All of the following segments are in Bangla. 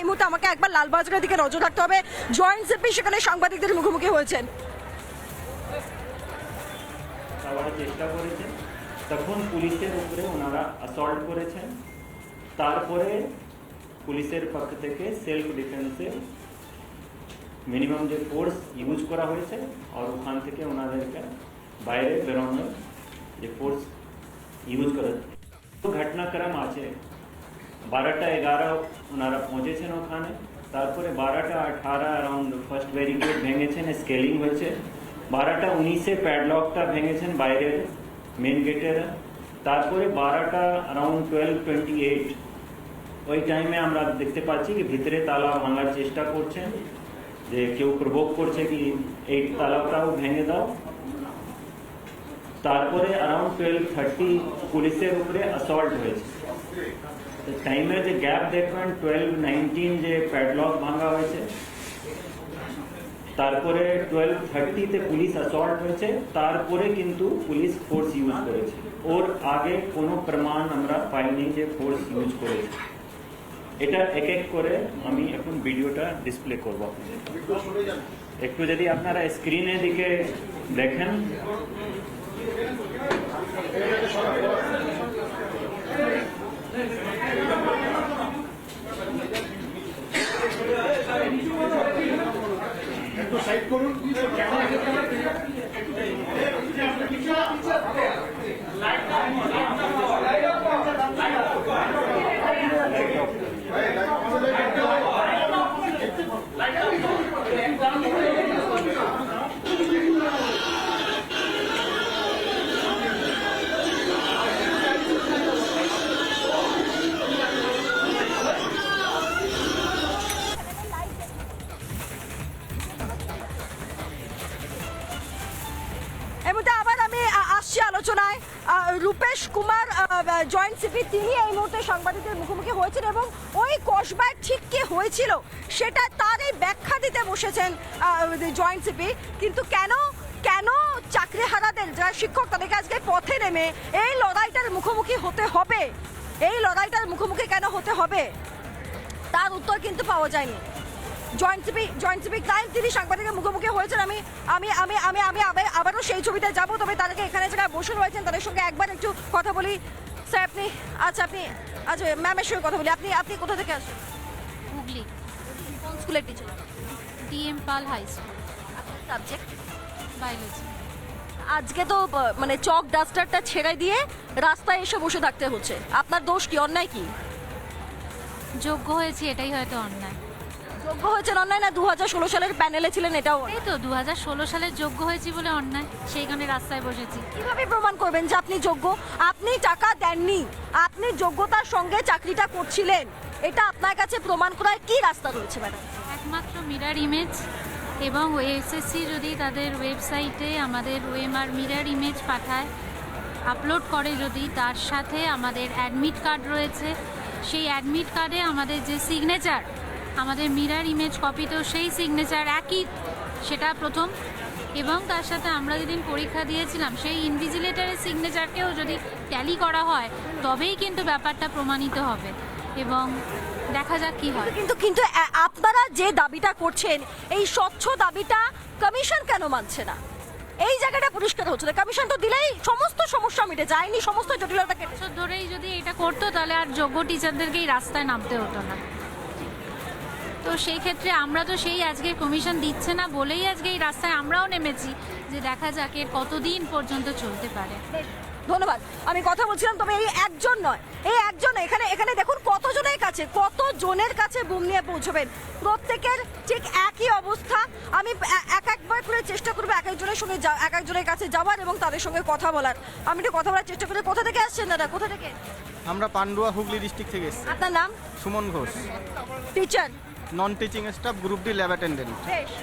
এই মুহূর্তে আমাকে একবার লালবাজারের দিকে নজর রাখতে হবে। জয়েন্ট সিপি সেখানে সাংবাদিকদের মুখোমুখি হয়েছেন। চেষ্টা করেছেন। তখন পুলিশের উপরে ওনারা অ্যাসল্ট করেছেন। তারপরে পুলিশের পক্ষ থেকে সেলফ ডিফেন্সে মিনিমাম যে ফোর্স ইউজ করা হয়েছে, আর ওখান থেকে ওনাদেরকে বাইরে বেরোনোর যে ফোর্স ইউজ করে ঘটনাক্রম আছে। বারোটা এগারো ওনারা পৌঁছেছেন ওখানে তারপরে বারোটা আঠারো অ্যারাউন্ড ফার্স্ট ব্যারিকেড ভেঙেছেন স্কেলিং হয়েছে বারোটা উনিশে প্যাডলকটা ভেঙেছেন বাইরের মেন গেটের তারপরে বারোটা অ্যারাউন্ড টুয়েলভ টোয়েন্টি এইট ওই টাইমে আমরা দেখতে পাচ্ছি কি ভিতরে তালা ভাঙার চেষ্টা করছেন যে কেউ প্রভোগ করছে কি এই তালাটাও ভেঙে দাও তারপরে অ্যারাউন্ড টুয়েলভ থার্টি পুলিশের উপরে অ্যাসল্ট হয়েছে টাইমের যে গ্যাপ দেখবেন টুয়েলভ নাইনটিন যে প্যাডলক ভাঙা হয়েছে। তারপরে টুয়েলভ থার্টিতে পুলিশ অ্যাসল্ট হয়েছে। তারপরে কিন্তু পুলিশ ফোর্স ইউজ করেছে। ওর আগে কোনো প্রমাণ আমরা পাইনি যে ফোর্স ইউজ করেছে। এটা এক এক করে আমি এখন ভিডিওটা ডিসপ্লে করব একটু যদি আপনারা স্ক্রিনের দিকে দেখেন। এই রূপেশ কুমার জয়েন্ট সিপি তিনি এই মুহূর্তে সাংবাদিকদের মুখোমুখি হয়েছেন এবং ওই কসবায় ঠিক কি হয়েছিল সেটা তারই ব্যাখ্যা দিতে বসেছেন জয়েন্ট সিপি কিন্তু কেন কেন চাকরি হারাদের, যারা শিক্ষক, তাদেরকে আজকে পথে নেমে এই লড়াইটার মুখোমুখি হতে হবে? এই লড়াইটার মুখোমুখি কেন হতে হবে? তার উত্তর কিন্তু পাওয়া যায়নি। জয়েন্ট সিপি ক্রাইম তিনি সাংবাদিকের মুখোমুখি হয়েছেন। আমি আমি আমি আমি আমি আবার- আবারও সেই ছবিতে যাব। তবে তাদেরকে এখানে যারা বসে রয়েছেন তাদের সঙ্গে একবার একটু কথা বলি। স্যার আপনি আচ্ছা আপনি আচ্ছা ম্যামের সঙ্গে কথা বলি। আপনি আপনি কোথা থেকে আসেন হুগলি। কোন স্কুলের teacher DM Pal high school subject biology আজকে তো মানে চক ডাস্টারটা ছেড়ে দিয়ে রাস্তায় এসে বসে থাকতে হচ্ছে। আপনার দোষ কি অন্যায় কি? যোগ্য হয়েছি এটাই হয়তো অন্যায়। যোগ্য হয়েছেন অন্যায় না দু হাজার ষোলো সালের প্যানেলে ছিলেন এটাও? এই তো দু হাজার ষোলো সালে যোগ্য হয়েছি বলে অন্যায়। সেই কারণে রাস্তায় বসেছি। কীভাবে প্রমাণ করবেন যে আপনি যোগ্য? আপনি টাকা দেননি। আপনি যোগ্যতার সঙ্গে চাকরিটা করছিলেন। এটা আপনার কাছে প্রমাণ করার কি রাস্তা রয়েছে ম্যাডাম? একমাত্র মিরার ইমেজ এবং এসএসসি যদি তাদের ওয়েবসাইটে আমাদের ওএমআর মিরার ইমেজ পাঠায় আপলোড করে যদি তার সাথে আমাদের অ্যাডমিট কার্ড রয়েছে। সেই অ্যাডমিট কার্ডে আমাদের যে সিগনেচার আমাদের মিরার ইমেজ কপিতেও সেই সিগনেচার একই সেটা প্রথম। এবং তার সাথে আমরা যেদিন পরীক্ষা দিয়েছিলাম সেই ইনভিজিলেটারের সিগনেচারকেও যদি ট্যালি করা হয় তবেই কিন্তু ব্যাপারটা প্রমাণিত হবে। এবং দেখা যাক কী হয়। কিন্তু কিন্তু আপনারা যে দাবিটা করছেন এই স্বচ্ছ দাবিটা কমিশন কেন মানছে না? এই জায়গাটা পরিষ্কার হচ্ছে না। কমিশন তো দিলেই সমস্ত সমস্যা মিটে যায়নি সমস্ত জটিলতা কেটে ধরেই যদি এটা করতো তাহলে আর যোগ্য টিচারদেরকেই রাস্তায় নামতে হতো না। তো সেই ক্ষেত্রে আমরা তো সেই আজকে কমিশন দিচ্ছে না বলেই আজকে এই রাস্তায় আমরাও নেমেছি যে দেখা যাক এর কতদিন পর্যন্ত চলতে পারে। ধন্যবাদ। আমি কথা বলছিলাম তবে এই একজন নয়। এই একজন এখানে এখানে দেখুন কতজনের কাছে কত জনের কাছে বুম নিয়ে পৌঁছবেন। প্রত্যেকের ঠিক একই অবস্থা। আমি এক একবার করে চেষ্টা করব এক একজনের সঙ্গে যা- এক একজনের কাছে যাওয়ার এবং তাদের সঙ্গে কথা বলার। আমি একটু কথা বলার চেষ্টা করি। কোথা থেকে আসছেন দাদা? কোথা থেকে? আমরা পান্ডুয়া হুগলি ডিস্ট্রিক্ট থেকে এসেছি। আপনার নাম? Suman Ghosh. Teacher. Non teaching staff group D lab attendant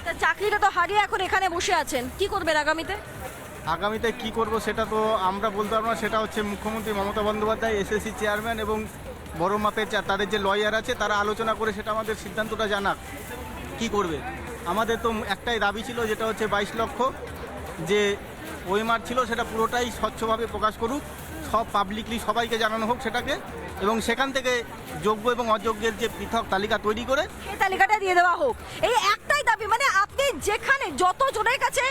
তা চাকরিটা তো হারিয়ে এখন এখানে বসে আছেন। কি করবেন আগামীতে? আগামীতে কি করব সেটা তো আমরা বলতে পারব না সেটা হচ্ছে মুখ্যমন্ত্রী মমতা বন্দ্যোপাধ্যায় এসএসসি চেয়ারম্যান এবং বড় মাপের তাদের যে লয়ার আছে তারা আলোচনা করে সেটা আমাদের সিদ্ধান্তটা জানাক। কি করবে? আমাদের তো একটাই দাবি ছিল যেটা হচ্ছে বাইশ লক্ষ যে ওএমআর ছিল সেটা পুরোটাই স্বচ্ছভাবে প্রকাশ করুক। সব পাবলিকলি সবাইকে জানানো হোক সেটাকে এবং সেখান থেকে যোগ্য এবং অযোগ্যের যে পৃথক তালিকা তৈরি করে সেই তালিকাটা দিয়ে দেওয়া হোক। এই একটাই দাবি মানে আপনি যেখানে যত জনের কাছে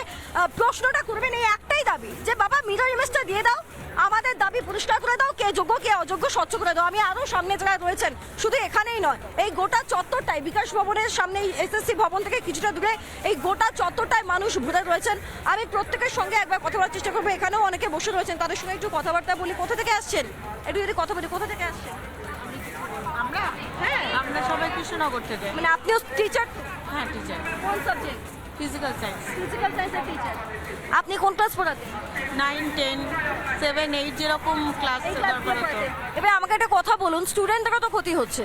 প্রশ্নটা করবেন, এই একটাই দাবি যে, বাবা, মিরর ইমেজটা দিয়ে দাও। আমাদের দাবি পরিষ্কার করে দাও কে যোগ্য কে অযোগ্য স্বচ্ছ করে দাও। আমি আরও সামনে যারা রয়েছেন শুধু এখানেই নয় এই গোটা চত্বরটাই বিকাশ ভবনের সামনে এসএসসি ভবন থেকে কিছুটা দূরে এই গোটা চত্বরটায় মানুষ ঘুরে রয়েছেন। আমি প্রত্যেকের সঙ্গে একবার কথা বলার চেষ্টা করব। এখানেও অনেকে বসে রয়েছেন তাদের সঙ্গে একটু কথাবার্তা বলি। কোথা থেকে আসছেন? একটু যদি কথা বলি কোথা থেকে আসছেন? আমরা হ্যাঁ আমরা সবাই কৃষ্ণনগর থেকে। মানে আপনিও টিচার হ্যাঁ টিচার কোন সাবজেক্ট ফিজিক্যাল সায়েন্স ফিজিক্যাল সায়েন্সের টিচার আপনি কোন ক্লাস পড়াতেন? নাইন টেন সেভেন এইট যেরকম ক্লাস। এবার আমাকে একটা কথা বলুন স্টুডেন্টদেরও তো ক্ষতি হচ্ছে।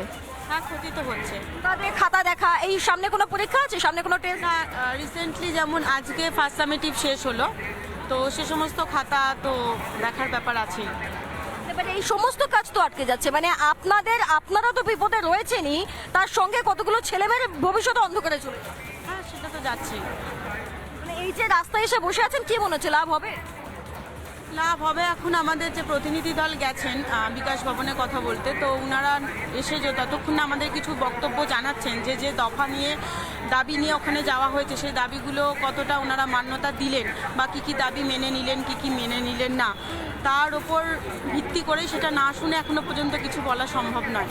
হ্যাঁ ক্ষতি তো হচ্ছে। তাদের খাতা দেখা এই সামনে কোনো পরীক্ষা আছে? সামনে কোনো টেস্ট রিসেন্টলি যেমন আজকে ফার্স্ট সামেটিভ শেষ হলো তো সে সমস্ত খাতা তো দেখার ব্যাপার আছে মানে এই সমস্ত কাজ তো আটকে যাচ্ছে মানে আপনাদের আপনারা তো বিপদে রয়েছেনই তার সঙ্গে কতগুলো ছেলেমেয়ের ভবিষ্যৎ অন্ধকারে চলে যাচ্ছে। মানে এই যে রাস্তায় এসে বসে আছেন, কি মনে হচ্ছে? লাভ হবে? লাভ হবে। এখন আমাদের যে প্রতিনিধি দল গেছেন বিকাশ ভবনে কথা বলতে, তো ওনারা এসে যে ততক্ষণ আমাদের কিছু বক্তব্য জানাচ্ছেন যে যে দফা নিয়ে, দাবি নিয়ে ওখানে যাওয়া হয়েছে, সেই দাবিগুলো কতটা ওনারা মান্যতা দিলেন বা কী কী দাবি মেনে নিলেন, কী কী মেনে নিলেন না, তার ওপর ভিত্তি করে সেটা না শুনে এখনও পর্যন্ত কিছু বলা সম্ভব নয়।